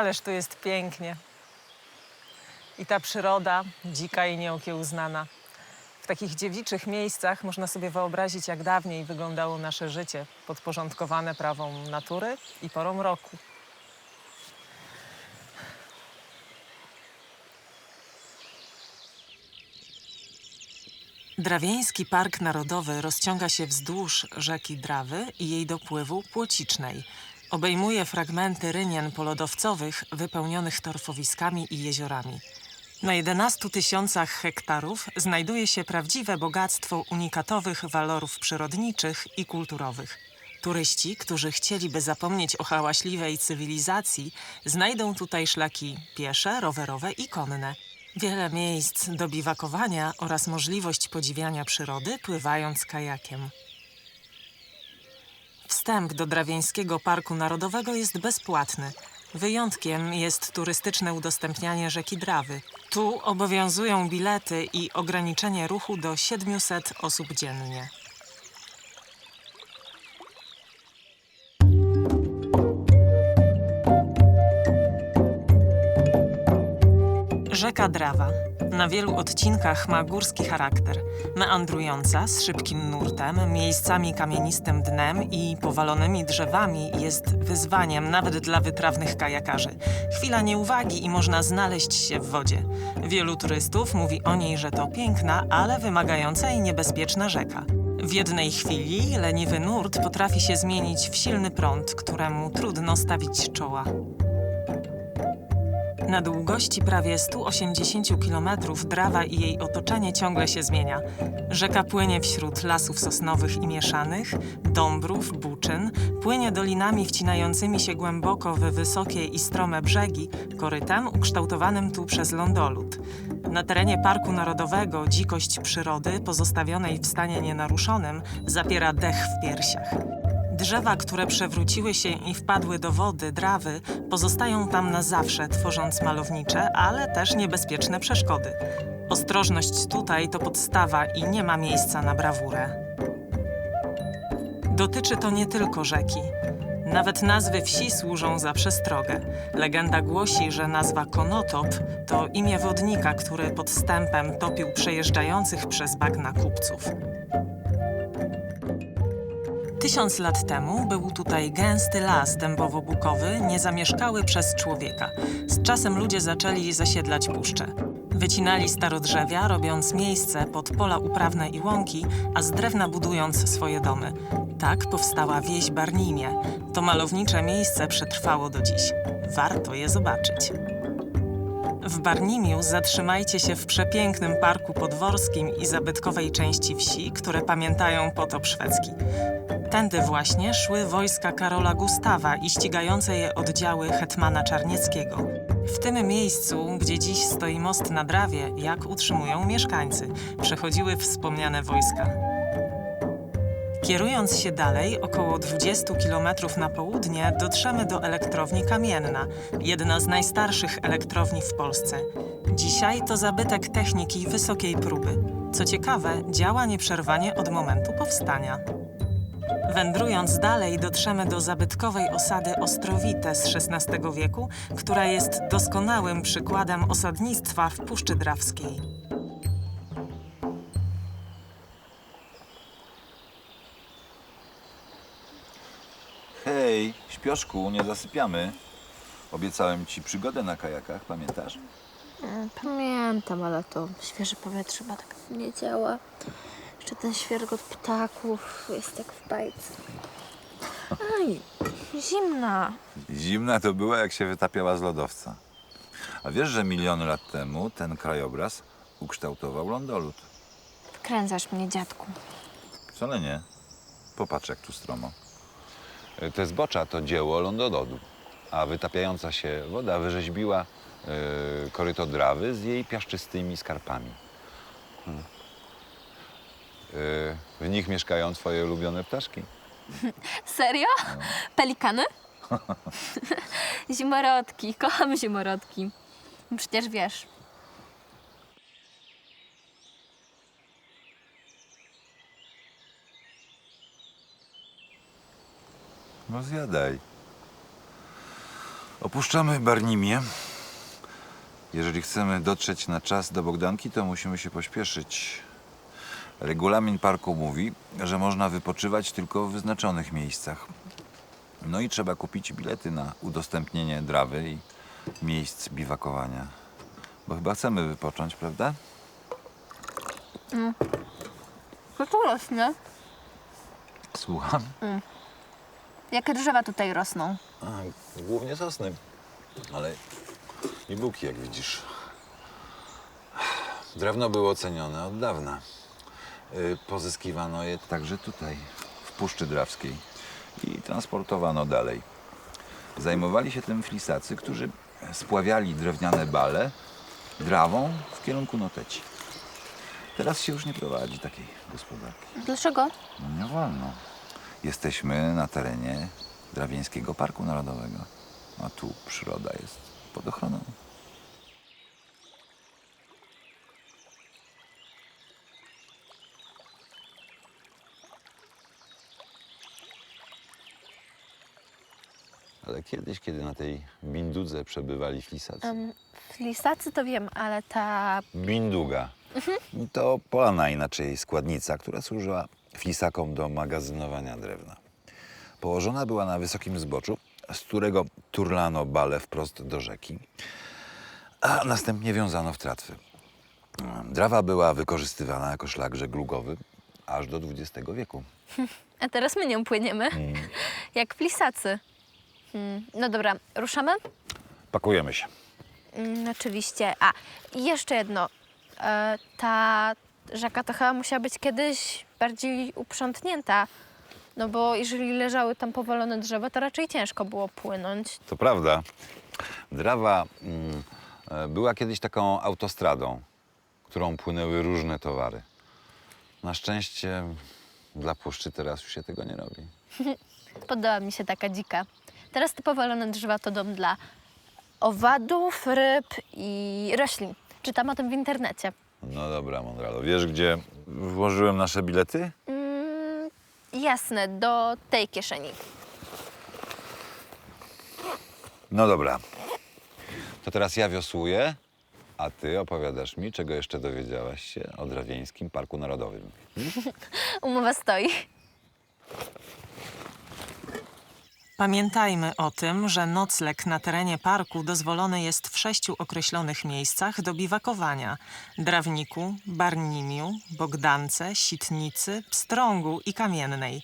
Ależ tu jest pięknie. I ta przyroda, dzika i nieokiełznana. W takich dziewiczych miejscach można sobie wyobrazić, jak dawniej wyglądało nasze życie, podporządkowane prawom natury i porą roku. Drawieński Park Narodowy rozciąga się wzdłuż rzeki Drawy i jej dopływu Płocicznej. Obejmuje fragmenty rynien polodowcowych wypełnionych torfowiskami i jeziorami. Na 11 tysiącach hektarów znajduje się prawdziwe bogactwo unikatowych walorów przyrodniczych i kulturowych. Turyści, którzy chcieliby zapomnieć o hałaśliwej cywilizacji, znajdą tutaj szlaki piesze, rowerowe i konne. Wiele miejsc do biwakowania oraz możliwość podziwiania przyrody pływając kajakiem. Wstęp do Drawieńskiego Parku Narodowego jest bezpłatny. Wyjątkiem jest turystyczne udostępnianie rzeki Drawy. Tu obowiązują bilety i ograniczenie ruchu do 700 osób dziennie. Rzeka Drawa. Na wielu odcinkach ma górski charakter. Meandrująca, z szybkim nurtem, miejscami kamienistym dnem i powalonymi drzewami jest wyzwaniem nawet dla wytrawnych kajakarzy. Chwila nieuwagi i można znaleźć się w wodzie. Wielu turystów mówi o niej, że to piękna, ale wymagająca i niebezpieczna rzeka. W jednej chwili leniwy nurt potrafi się zmienić w silny prąd, któremu trudno stawić czoła. Na długości prawie 180 km Drawa i jej otoczenie ciągle się zmienia. Rzeka płynie wśród lasów sosnowych i mieszanych, dąbrów, buczyn, płynie dolinami wcinającymi się głęboko we wysokie i strome brzegi, korytem ukształtowanym tu przez lądolud. Na terenie Parku Narodowego dzikość przyrody, pozostawionej w stanie nienaruszonym, zapiera dech w piersiach. Drzewa, które przewróciły się i wpadły do wody, drawy, pozostają tam na zawsze, tworząc malownicze, ale też niebezpieczne przeszkody. Ostrożność tutaj to podstawa i nie ma miejsca na brawurę. Dotyczy to nie tylko rzeki. Nawet nazwy wsi służą za przestrogę. Legenda głosi, że nazwa Konotop to imię wodnika, który podstępem topił przejeżdżających przez bagna kupców. Tysiąc lat temu był tutaj gęsty las dębowo-bukowy, niezamieszkały przez człowieka. Z czasem ludzie zaczęli zasiedlać puszcze. Wycinali starodrzewia, robiąc miejsce pod pola uprawne i łąki, a z drewna budując swoje domy. Tak powstała wieś Barnimie. To malownicze miejsce przetrwało do dziś. Warto je zobaczyć. W Barnimiu zatrzymajcie się w przepięknym parku podworskim i zabytkowej części wsi, które pamiętają potop szwedzki. Tędy właśnie szły wojska Karola Gustawa i ścigające je oddziały hetmana Czarnieckiego. W tym miejscu, gdzie dziś stoi most na Drawie, jak utrzymują mieszkańcy, przechodziły wspomniane wojska. Kierując się dalej, około 20 km na południe, dotrzemy do elektrowni Kamienna, jedna z najstarszych elektrowni w Polsce. Dzisiaj to zabytek techniki wysokiej próby. Co ciekawe, działa nieprzerwanie od momentu powstania. Wędrując dalej, dotrzemy do zabytkowej osady Ostrowite z XVI wieku, która jest doskonałym przykładem osadnictwa w Puszczy Drawskiej. Hej, śpioszku, nie zasypiamy. Obiecałem ci przygodę na kajakach, pamiętasz? Pamiętam, ale to świeże powietrze chyba tak nie działa. Jeszcze ten świergot ptaków jest jak w bajce. Aj, zimna. Zimna to była, jak się wytapiała z lodowca. A wiesz, że miliony lat temu ten krajobraz ukształtował lądolud? Wkręcasz mnie, dziadku. Wcale nie. Popatrz, jak tu stromo. E, Te zbocza to dzieło lądolodu, a wytapiająca się woda wyrzeźbiła e, koryto drawy z jej piaszczystymi skarpami. Hmm. E, w nich mieszkają twoje ulubione ptaszki. Serio? Pelikany? zimorodki, kocham zimorodki. Przecież wiesz. No zjadaj. Opuszczamy Barnimię. Jeżeli chcemy dotrzeć na czas do Bogdanki, to musimy się pośpieszyć. Regulamin parku mówi, że można wypoczywać tylko w wyznaczonych miejscach. No i trzeba kupić bilety na udostępnienie drawy i miejsc biwakowania. Bo chyba chcemy wypocząć, prawda? Co tu rośnie? Słucham. Jakie drzewa tutaj rosną? A, głównie sosny, ale i buki, jak widzisz. Drewno było cenione od dawna. Y, Pozyskiwano je także tutaj, w Puszczy Drawskiej i transportowano dalej. Zajmowali się tym flisacy, którzy spławiali drewniane bale drawą w kierunku Noteci. Teraz się już nie prowadzi takiej gospodarki. Dlaczego? No nie wolno. Jesteśmy na terenie Drawieńskiego Parku Narodowego, a tu przyroda jest pod ochroną. Ale kiedyś, kiedy na tej bindudze przebywali flisacy. Flisacy to wiem, ale ta... Binduga. To polana, inaczej składnica, która służyła flisakom do magazynowania drewna. Położona była na wysokim zboczu, z którego turlano bale wprost do rzeki, a następnie wiązano w tratwy. Drawa była wykorzystywana jako szlak żeglugowy aż do XX wieku. A teraz my nią płyniemy. Jak flisacy. Hmm. No dobra, ruszamy? Pakujemy się. Mm, oczywiście. A, i jeszcze jedno. E, ta rzeka to chyba musiała być kiedyś bardziej uprzątnięta. No bo jeżeli leżały tam powalone drzewa, to raczej ciężko było płynąć. To prawda. Drawa mm, e, była kiedyś taką autostradą, którą płynęły różne towary. Na szczęście dla puszczy teraz już się tego nie robi. Podoba mi się taka dzika. Teraz te powalone drzewa to dom dla owadów, ryb i roślin. Czytam o tym w internecie. No dobra, Mondralo. Wiesz, gdzie włożyłem nasze bilety? Mm, jasne, do tej kieszeni. No dobra. To teraz ja wiosłuję, a ty opowiadasz mi, czego jeszcze dowiedziałaś się o Drawieńskim Parku Narodowym. Umowa stoi. Pamiętajmy o tym, że nocleg na terenie parku dozwolony jest w sześciu określonych miejscach do biwakowania: Drawniku, Barnimiu, Bogdance, Sitnicy, Pstrągu i Kamiennej.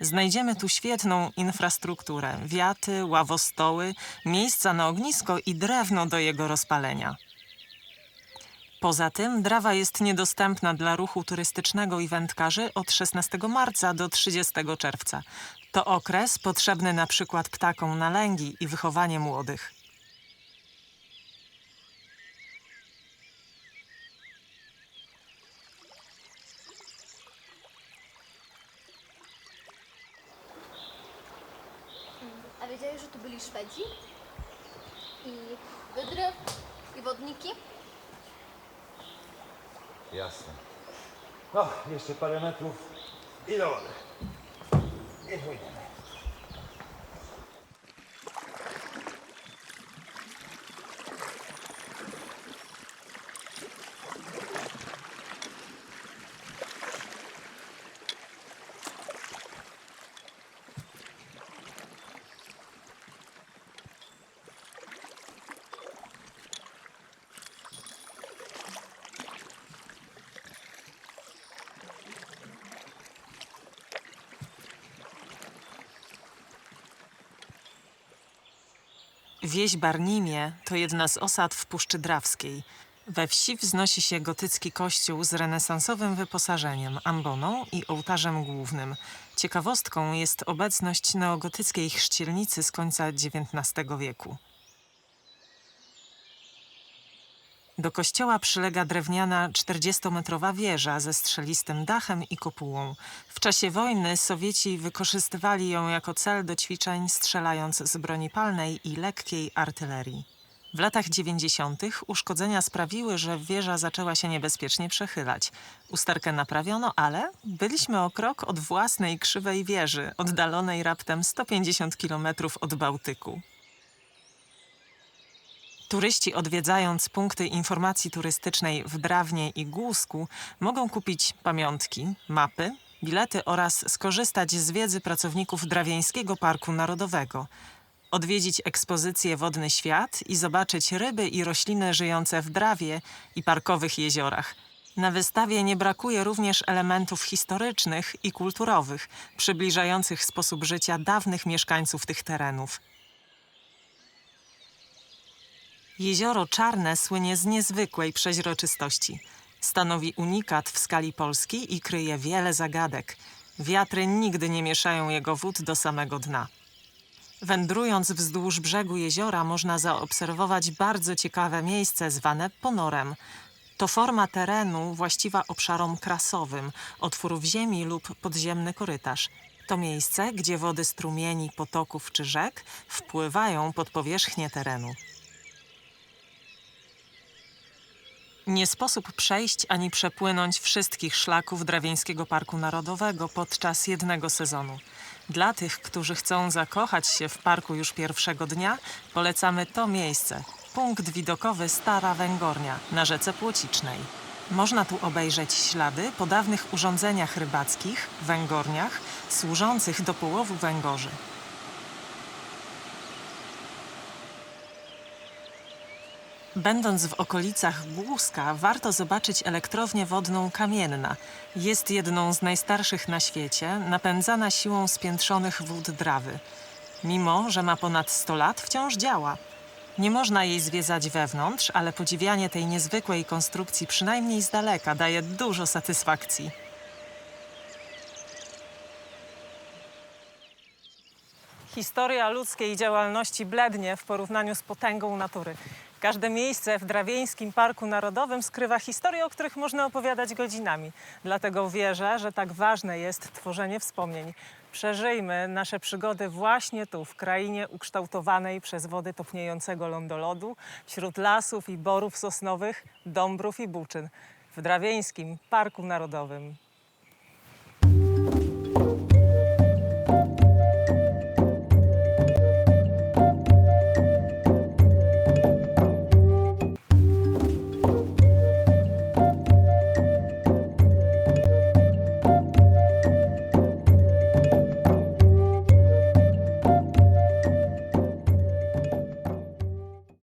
Znajdziemy tu świetną infrastrukturę: wiaty, ławostoły, miejsca na ognisko i drewno do jego rozpalenia. Poza tym drawa jest niedostępna dla ruchu turystycznego i wędkarzy od 16 marca do 30 czerwca. To okres potrzebny na przykład ptakom na lęgi i wychowanie młodych. A wiedziałeś, że tu byli Szwedzi? I wydry? I wodniki? Jasne. No, jeszcze parę metrów i do wody. I płyniemy. Wieś Barnimie to jedna z osad w Puszczy Drawskiej. We wsi wznosi się gotycki kościół z renesansowym wyposażeniem, amboną i ołtarzem głównym. Ciekawostką jest obecność neogotyckiej chrzcielnicy z końca XIX wieku. Do kościoła przylega drewniana 40-metrowa wieża ze strzelistym dachem i kopułą. W czasie wojny Sowieci wykorzystywali ją jako cel do ćwiczeń, strzelając z broni palnej i lekkiej artylerii. W latach 90. uszkodzenia sprawiły, że wieża zaczęła się niebezpiecznie przechylać. Usterkę naprawiono, ale byliśmy o krok od własnej krzywej wieży, oddalonej raptem 150 kilometrów od Bałtyku. Turyści odwiedzając punkty informacji turystycznej w Drawnie i Głusku mogą kupić pamiątki, mapy, bilety oraz skorzystać z wiedzy pracowników Drawieńskiego Parku Narodowego. Odwiedzić ekspozycję Wodny Świat i zobaczyć ryby i rośliny żyjące w Drawie i parkowych jeziorach. Na wystawie nie brakuje również elementów historycznych i kulturowych, przybliżających sposób życia dawnych mieszkańców tych terenów. Jezioro Czarne słynie z niezwykłej przeźroczystości. Stanowi unikat w skali Polski i kryje wiele zagadek. Wiatry nigdy nie mieszają jego wód do samego dna. Wędrując wzdłuż brzegu jeziora można zaobserwować bardzo ciekawe miejsce zwane ponorem. To forma terenu właściwa obszarom krasowym, otwór w ziemi lub podziemny korytarz. To miejsce, gdzie wody strumieni, potoków czy rzek wpływają pod powierzchnię terenu. Nie sposób przejść ani przepłynąć wszystkich szlaków Drawieńskiego Parku Narodowego podczas jednego sezonu. Dla tych, którzy chcą zakochać się w parku już pierwszego dnia, polecamy to miejsce. Punkt widokowy Stara Węgornia na rzece Płocicznej. Można tu obejrzeć ślady po dawnych urządzeniach rybackich, węgorniach, służących do połowu węgorzy. Będąc w okolicach Głuska, warto zobaczyć elektrownię wodną Kamienna. Jest jedną z najstarszych na świecie, napędzana siłą spiętrzonych wód Drawy. Mimo, że ma ponad 100 lat, wciąż działa. Nie można jej zwiedzać wewnątrz, ale podziwianie tej niezwykłej konstrukcji przynajmniej z daleka daje dużo satysfakcji. Historia ludzkiej działalności blednie w porównaniu z potęgą natury. Każde miejsce w Drawieńskim Parku Narodowym skrywa historie, o których można opowiadać godzinami. Dlatego wierzę, że tak ważne jest tworzenie wspomnień. Przeżyjmy nasze przygody właśnie tu, w krainie ukształtowanej przez wody topniejącego lądolodu, wśród lasów i borów sosnowych, dąbrów i buczyn, w Drawieńskim Parku Narodowym.